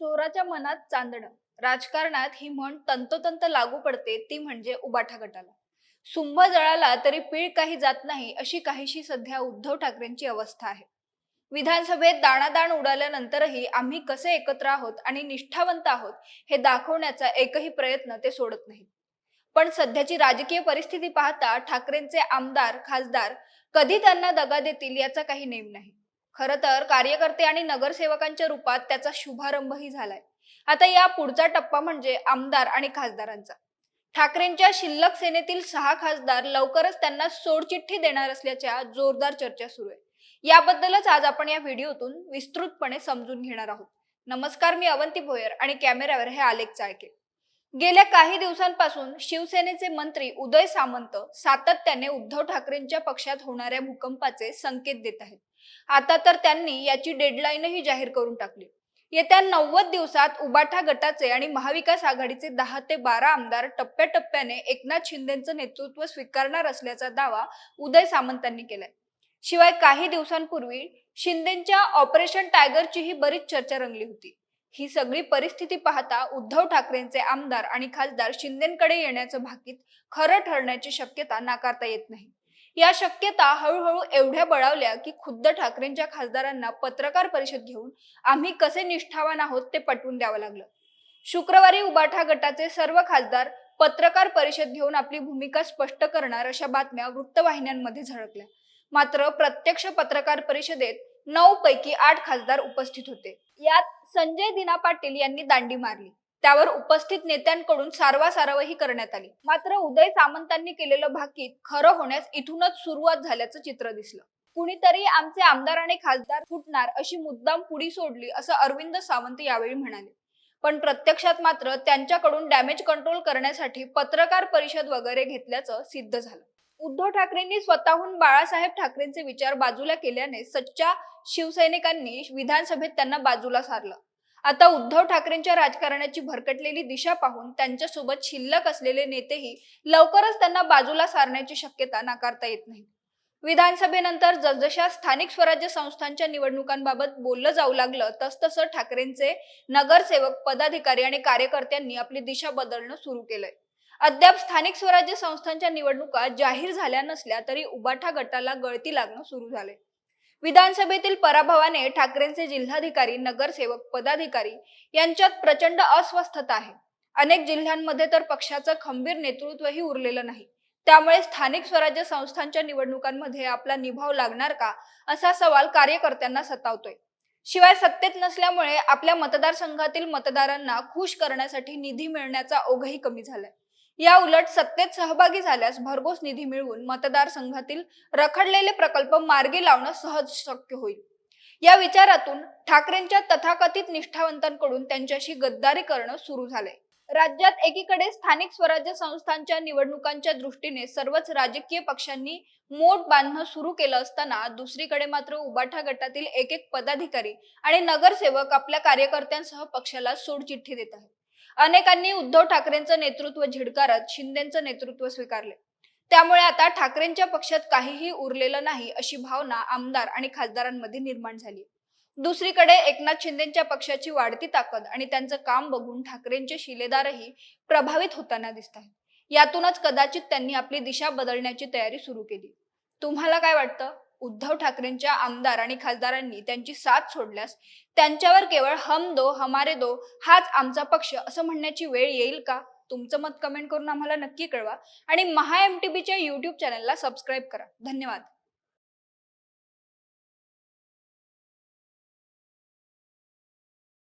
चोराच्या मनात चांदणं. राजकारणात ही म्हण तंतोतंत लागू पडते ती म्हणजे उबाठा गटाला. सुंभ जळाला तरी पीळ काही जात नाही अशी काहीशी सध्या उद्धव ठाकरेंची अवस्था आहे. विधानसभेत दाणादाण उडाल्यानंतरही आम्ही कसे एकत्र आहोत आणि निष्ठावंत आहोत हे दाखवण्याचा एकही प्रयत्न ते सोडत नाहीत. पण सध्याची राजकीय परिस्थिती पाहता ठाकरेंचे आमदार खासदार कधी त्यांना दगा देतील याचा काही नेम नाही. खर तर कार्यकर्ते आणि नगरसेवकांच्या रूपात त्याचा शुभारंभही झालाय. आता या पुढचा टप्पा म्हणजे आमदार आणि खासदारांचा. ठाकरेंच्या शिल्लक सेनेतील सहा खासदार लवकरच त्यांना सोडचिठ्ठी देणार असल्याच्या जोरदार चर्चा सुरू आहे. याबद्दलच आज आपण या व्हिडिओतून विस्तृतपणे समजून घेणार आहोत. नमस्कार मी अवंती भोयर आणि कॅमेऱ्यावर हे आलेख चाळके. गेल्या काही दिवसांपासून शिवसेनेचे मंत्री उदय सामंत सातत्याने उद्धव ठाकरेंच्या पक्षात होणाऱ्या भूकंपाचे संकेत देत आहेत. आता तर त्यांनी याची डेडलाईनही जाहीर करून टाकली. येत्या नव्वद दिवसात उबाठा गटाचे आणि महाविकास आघाडीचे दहा ते बारा आमदार टप्प्याटप्प्याने एकनाथ शिंदेचं नेतृत्व स्वीकारणार असल्याचा दावा उदय सामंतांनी केलाय. शिवाय काही दिवसांपूर्वी शिंदेच्या ऑपरेशन टायगरचीही बरीच चर्चा रंगली होती. ही सगळी परिस्थिती पाहता उद्धव ठाकरेंचे आमदार आणि खासदार शिंदेकडे येण्याचं भाकीत खरं ठरण्याची शक्यता नाकारता येत नाही. या शक्यता हळूहळू एवढ्या बळावल्या की खुद्द ठाकरेंच्या खासदारांना पत्रकार परिषद घेऊन आम्ही कसे निष्ठावान आहोत ते पटवून द्यावं लागलं. शुक्रवारी उबाठा गटाचे सर्व खासदार पत्रकार परिषद घेऊन आपली भूमिका स्पष्ट करणार अशा बातम्या वृत्तवाहिन्यांमध्ये झळकल्या. मात्र प्रत्यक्ष पत्रकार परिषदेत नऊ पैकी आठ खासदार उपस्थित होते. यात संजय दिना पाटील यांनी दांडी मारली. त्यावर उपस्थित नेत्यांकडून सारवासारवही करण्यात आली. मात्र उदय सामंतांनी केलेलं भाकीत खरं होण्यास इथूनच सुरुवात झाल्याचं चित्र दिसलं. कुणीतरी आमचे आमदार आणि खासदार फुटणार अशी मुद्दाम पुढी सोडली असं अरविंद सावंत यावेळी म्हणाले. पण प्रत्यक्षात मात्र त्यांच्याकडून डॅमेज कंट्रोल करण्यासाठी पत्रकार परिषद वगैरे घेतल्याचं सिद्ध झालं. उद्धव ठाकरेंनी स्वतःहून बाळासाहेब ठाकरेंचे विचार बाजूला केल्याने सच्च्या शिवसैनिकांनी विधानसभेत त्यांना बाजूला सारलं. आता उद्धव ठाकरेंच्या राजकारणाची भरकटलेली दिशा पाहून त्यांच्यासोबत शिल्लक असलेले नेतेही लवकरच त्यांना बाजूला सारण्याची शक्यता नाकारता येत नाही. विधानसभेनंतर जसजशा स्थानिक स्वराज्य संस्थांच्या निवडणुकांबाबत बोललं जाऊ लागलं तसतसं ठाकरेंचे नगरसेवक पदाधिकारी आणि कार्यकर्त्यांनी आपली दिशा बदलणं सुरू केलंय. अद्याप स्थानिक स्वराज्य संस्थांच्या निवडणुका जाहीर झाल्या नसल्या तरी उबाठा गटाला गळती लागणं सुरू झाले विधानसभेतील पराभवाने ठाकरेंचे जिल्हाधिकारी नगरसेवक पदाधिकारी यांच्यात प्रचंड अस्वस्थता आहे. अनेक जिल्ह्यांमध्ये तर पक्षाचं खंबीर नेतृत्वही उरलेलं नाही. त्यामुळे स्थानिक स्वराज्य संस्थांच्या निवडणुकांमध्ये आपला निभाव लागणार का असा सवाल कार्यकर्त्यांना सतावतोय. शिवाय सत्तेत नसल्यामुळे आपल्या मतदारसंघातील मतदारांना खुश करण्यासाठी निधी मिळण्याचा ओघही कमी झालाय. या उलट सत्तेत सहभागी झाल्यास भरघोस निधी मिळवून मतदारसंघातील रखडलेले प्रकल्प मार्गी लावणं सहज शक्य होईल. या विचारातून ठाकरेंच्या तथाकथित निष्ठावंतांकडून त्यांच्याशी गद्दारी करणं सुरू झालंय. राज्यात एकीकडे स्थानिक स्वराज्य संस्थांच्या निवडणुकांच्या दृष्टीने सर्वच राजकीय पक्षांनी मोठ बांधणं सुरू केलं असताना दुसरीकडे मात्र उबाठा गटातील एक एक पदाधिकारी आणि नगरसेवक आपल्या कार्यकर्त्यांसह पक्षाला सोडचिठ्ठी देत आहेत. अनेकांनी उद्धव ठाकरेंचं नेतृत्व झिडकारत शिंदेचं नेतृत्व स्वीकारले. त्यामुळे आता ठाकरेंच्या पक्षात काहीही उरलेलं नाही अशी भावना आमदार आणि खासदारांमध्ये निर्माण झाली. दुसरीकडे एकनाथ शिंदेच्या पक्षाची वाढती ताकद आणि त्यांचं काम बघून ठाकरेंचे शिलेदारही प्रभावित होताना दिसत आहेत. यातूनच कदाचित त्यांनी आपली दिशा बदलण्याची तयारी सुरू केली. तुम्हाला काय वाटतं? उद्धव ठाकरेंच्या आमदार आणि खासदारांनी त्यांची साथ सोडल्यास त्यांच्यावर केवळ हम दो हमारे दो हाच आमचा पक्ष असं म्हणण्याची वेळ येईल का? तुमचं मत कमेंट करून आम्हाला नक्की कळवा. आणि महा एम टी बीच्या युट्यूब चॅनलला सबस्क्राईब करा. धन्यवाद.